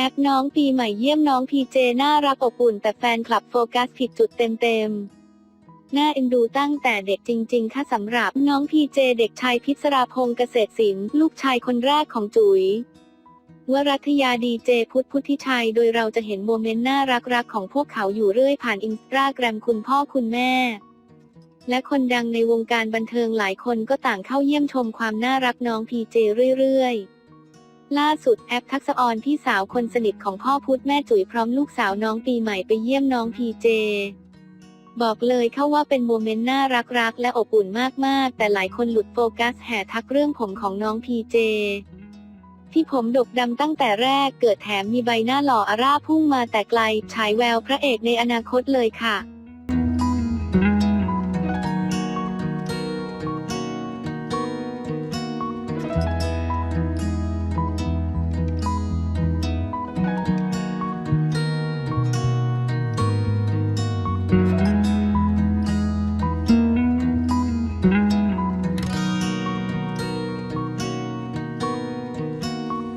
แอปน้องปีใหม่เยี่ยมน้องพีเจน่ารักอบอุ่นแต่แฟนคลับโฟกัสผิดจุดเต็มๆ น่าเอ็นดูตั้งแต่เด็กจริง ๆ ค่ะสำหรับน้องพีเจเด็กชายพิศราพงษ์เกษตรศิลป์ลูกชายคนแรกของจุ๋ยวรัตยาดีเจพุทธพุทธิชัย โดยเราจะเห็นโมเมนต์น่ารักๆของพวกเขาอยู่เรื่อยผ่านอินสตาแกรมคุณพ่อคุณแม่ และคนดังในวงการบันเทิงหลายคนก็ต่างเข้าเยี่ยมชมความน่ารักน้องพีเจเรื่อยๆ ล่าสุดแอปทักษออนพี่สาวคนสนิทของพ่อพุธแม่จุ๋ยพร้อมลูกสาวน้องปีใหม่ไปเยี่ยมน้องพีเจ บอกเลยเข้าว่าเป็นโมเมนต์น่ารักๆ และอบอุ่นมากๆ แต่หลายคนหลุดโฟกัสแห่ทักเรื่องผมของน้องพีเจ ที่ผมดกดำตั้งแต่แรกเกิดแถมมีใบหน้าหล่ออาร่าพุ่งมาแต่ไกลฉายแววพระเอกในอนาคตเลยค่ะ